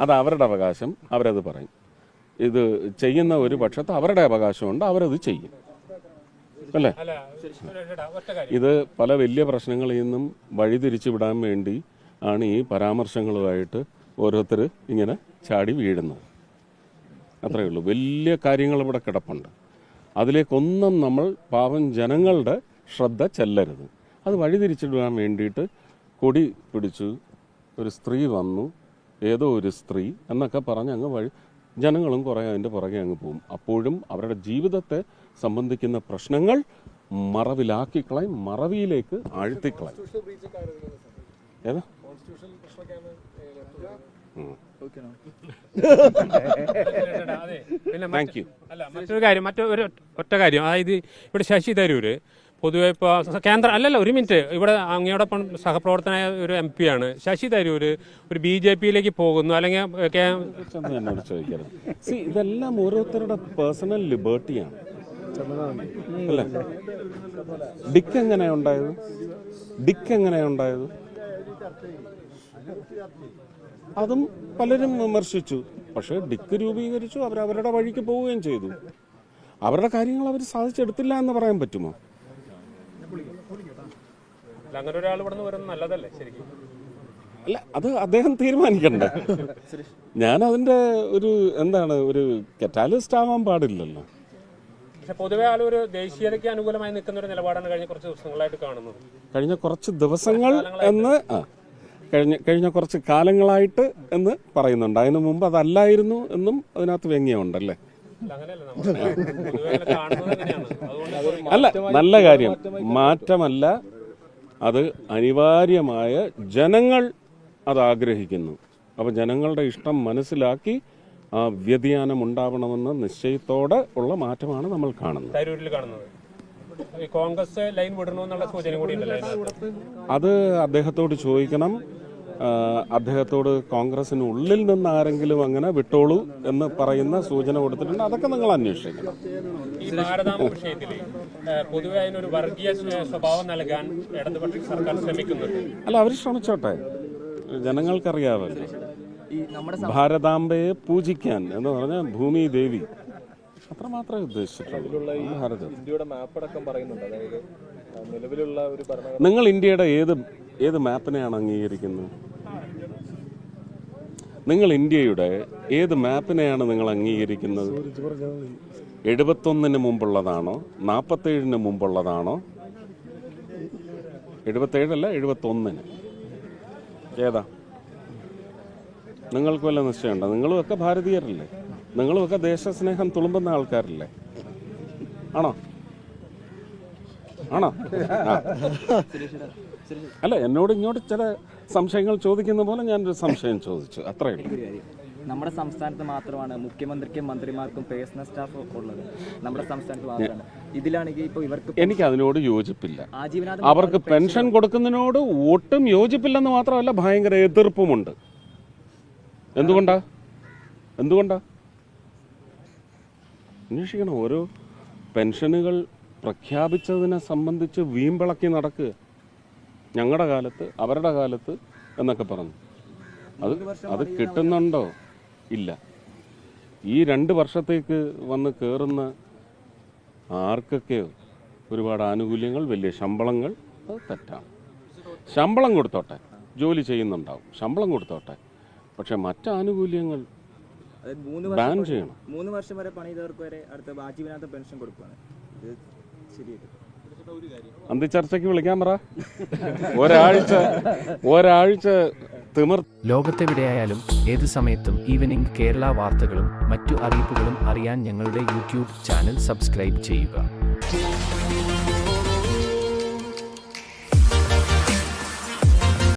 അത് അവരുടെ അവകാശം അവരത് പറയും. ഇത് ചെയ്യുന്ന ഒരു പക്ഷത്ത് അവരുടെ അവകാശമുണ്ട് അവരത് ചെയ്യും. അല്ലേ? ഇത് പല വലിയ പ്രശ്നങ്ങളിൽ നിന്നും വഴിതിരിച്ചു വിടാൻ വേണ്ടി ആണ് ഈ പരാമർശങ്ങളുമായിട്ട് ഓരോരുത്തർ ഇങ്ങനെ ചാടി വീഴുന്നത്. അത്രയേ ഉള്ളൂ. വലിയ കാര്യങ്ങൾ ഇവിടെ കിടപ്പുണ്ട്. അതിലേക്കൊന്നും നമ്മൾ പാവം ജനങ്ങളുടെ ശ്രദ്ധ ചെല്ലരുത്. അത് വഴിതിരിച്ചിടാൻ വേണ്ടിയിട്ട് കൊടി പിടിച്ചു. ഒരു സ്ത്രീ വന്നു. ഏതോ ഒരു സ്ത്രീ എന്നൊക്കെ പറഞ്ഞ് അങ്ങ് വഴി ജനങ്ങളും കുറേ അതിന്റെ പുറകെ അങ്ങ് പോകും. അപ്പോഴും അവരുടെ ജീവിതത്തെ സംബന്ധിക്കുന്ന പ്രശ്നങ്ങൾ മറവിലാക്കിക്കളയും മറവിയിലേക്ക് ആഴ്ത്തിക്കളയും. ഏതാ? പിന്നെ മറ്റൊരു കാര്യം മറ്റൊരു ഒറ്റ കാര്യം. അതായത് ഇവിടെ ശശി തരൂര് പൊതുവെ ഇപ്പോൾ കേന്ദ്ര അല്ലല്ല ഒരു മിനിറ്റ്. ഇവിടെ അങ്ങയോടൊപ്പം സഹപ്രവർത്തനായ ഒരു എം പി ആണ്. ശശി തരൂര് ഒരു ബി ജെ പിയിലേക്ക് പോകുന്നു. അല്ലെങ്കിൽ ഇതെല്ലാം ഓരോരുത്തരുടെ പേഴ്സണൽ ലിബേർട്ടിയാണ്. ഡിക്ക് എങ്ങനെയുണ്ടായത് ഡിക്ക് എങ്ങനെയുണ്ടായത് അതും പലരും വിമർശിച്ചു. പക്ഷേ ഡിക്ക് രൂപീകരിച്ചു. അവർ അവരുടെ വഴിക്ക് പോവുകയും ചെയ്തു. അവരുടെ കാര്യങ്ങൾ അവർ സാധിച്ചെടുത്തില്ല എന്ന് പറയാൻ പറ്റുമോ? അങ്ങനെ ഒരാൾ ഇവിടെ നിന്ന് വരുന്നത് നല്ലതല്ലേ ശരിക്കും? അല്ല അത് അദ്ദേഹം തീരുമാനിക്കണ്ടേ? ഞാൻ അതിന്റെ ഒരു എന്താണ് ഒരു കറ്റാലിസ്റ്റ് ആവാൻ പാടില്ലല്ലോ. പക്ഷെ പൊതുവെ ആൾ ഒരു ദേശീയതയ്ക്ക് അനുകൂലമായി നിൽക്കുന്ന ഒരു നിലപാടാണ് കഴിഞ്ഞ കുറച്ച് ദിവസങ്ങളായിട്ട് കാണുന്നത്. കഴിഞ്ഞ കുറച്ച് ദിവസങ്ങൾ എന്ന് ആ കഴിഞ്ഞ കഴിഞ്ഞ കുറച്ച് കാലങ്ങളായിട്ട് എന്ന് പറയുന്നുണ്ട്. അതിനു മുമ്പ് അതല്ലായിരുന്നു എന്നും അതിനകത്ത് വ്യംഗ്യമുണ്ടല്ലേ അല്ല നല്ല കാര്യം. മാറ്റമല്ല. അത് അനിവാര്യമായ ജനങ്ങൾ അത് ആഗ്രഹിക്കുന്നു. അപ്പോൾ ജനങ്ങളുടെ ഇഷ്ടം മനസ്സിലാക്കി ആ വ്യതിയാനം ഉണ്ടാവണമെന്ന നിശ്ചയത്തോടെ ഉള്ള മാറ്റമാണ് നമ്മൾ കാണുന്നത്. കോൺഗ്രസ് ലൈൻ വിടണമെന്നുള്ള സൂചന കൂടി അത് അദ്ദേഹത്തോട് ചോദിക്കണം. അദ്ദേഹത്തോട് കോൺഗ്രസിന് ഉള്ളിൽ നിന്ന് ആരെങ്കിലും അങ്ങനെ വിട്ടോളൂ എന്ന് പറയുന്ന സൂചന കൊടുത്തിട്ടുണ്ട്. അതൊക്കെ നിങ്ങൾ അന്വേഷിക്കണം. ഈ പൊതുവെ അതിനൊരു വർഗീയ സ്വഭാവം നൽകാൻ ഇടതുപക്ഷ സർക്കാർ ശ്രമിക്കുന്നുണ്ട്. അല്ല അവർ ശ്രമിച്ചോട്ടെ. ജനങ്ങൾക്കറിയാമല്ലോ ഈ നമ്മുടെ ഭാരതാംബയെ പൂജിക്കാൻ എന്ന് പറഞ്ഞാൽ ഭൂമി ദേവി. അത്രമാത്രമേ ഉദ്ദേശിച്ചിട്ടുള്ളൂ. ഭാരതം. ഇന്ത്യയുടെ മാപ്പ് അടക്കം പറയുന്നുണ്ട്. അതായത് നിലവിലുള്ള ഒരു നിങ്ങൾ ഇന്ത്യയുടെ ഏത് ഏത് മാപ്പിനെയാണ് അംഗീകരിക്കുന്നത്? നിങ്ങൾ ഇന്ത്യയുടെ ഏത് മാപ്പിനെയാണ് നിങ്ങൾ അംഗീകരിക്കുന്നത്? എഴുപത്തൊന്നിന് മുമ്പുള്ളതാണോ? നാൽപ്പത്തേഴിന് മുമ്പുള്ളതാണോ? എഴുപത്തേഴല്ല എഴുപത്തൊന്നിന്. ഏതാ? നിങ്ങൾക്ക് വല്ല നിശ്ചയമുണ്ടോ? നിങ്ങളുമൊക്കെ ഭാരതീയരല്ലേ? നിങ്ങളുമൊക്കെ ദേശസ്നേഹം തുളുമ്പുന്ന ആൾക്കാരല്ലേ? ആണോ? ആണോ? അല്ല എന്നോട് ഇങ്ങോട്ട് ചില സംശയങ്ങൾ ചോദിക്കുന്ന പോലെ ഞാനൊരു സംശയം ചോദിച്ചു. അത്രേ ഉള്ളൂ. നമ്മുടെ സംസ്ഥാനത്ത് മാത്രമാണ് മുഖ്യമന്ത്രിക്കും മന്ത്രിമാർക്കും പേഴ്സണൽ സ്റ്റാഫ് ഉള്ളത്. നമ്മുടെ സംസ്ഥാനത്ത് മാത്രമാണ്. ഇതിലാണെങ്കിൽ ഇപ്പോൾ ഇവർക്ക് എനിക്ക് അതിനോട് യോജിപ്പില്ല. ആജീവനാഥം അവർക്ക് പെൻഷൻ കൊടുക്കുന്നതിനോട് ഒട്ടും യോജിപ്പില്ലെന്ന് മാത്രമല്ല ഭയങ്കര എതിർപ്പുമുണ്ട്. എന്തുകൊണ്ടാ? എന്തുകൊണ്ടാ? അന്വേഷിക്കണം. ഓരോ പെൻഷനുകൾ പ്രഖ്യാപിച്ചതിനെ സംബന്ധിച്ച് വീമ്പിളക്കി നടക്കുക ഞങ്ങളുടെ കാലത്ത് അവരുടെ കാലത്ത് എന്നൊക്കെ പറഞ്ഞു. അത് അത് കിട്ടുന്നുണ്ടോ? ഇല്ല. ഈ രണ്ട് വർഷത്തേക്ക് വന്ന് കയറുന്ന ആർക്കൊക്കെയോ ഒരുപാട് ആനുകൂല്യങ്ങൾ വലിയ ശമ്പളങ്ങൾ അത് തെറ്റാണ്. ശമ്പളം കൊടുത്തോട്ടെ. ജോലി ചെയ്യുന്നുണ്ടാവും. ശമ്പളം കൊടുത്തോട്ടെ. പക്ഷെ മറ്റ് ആനുകൂല്യങ്ങൾ ബാൻ ചെയ്യണം. മൂന്ന് വർഷം വരെ പണി ചെയ്തവർക്ക് വരെ അടുത്ത ആജീവനാഥ പെൻഷൻ കൊടുക്കുകയാണ് ഇത് ചർച്ചയ്ക്ക് വിളിക്കാൻ പറ. ഒരാഴ്ച ഒരാഴ്ച തിമിർ ലോകത്തെവിടെയായാലും ഏത് സമയത്തും ഈവനിംഗ് കേരള വാർത്തകളും മറ്റു അറിയിപ്പുകളും അറിയാൻ ഞങ്ങളുടെ യൂട്യൂബ് ചാനൽ സബ്സ്ക്രൈബ് ചെയ്യുക.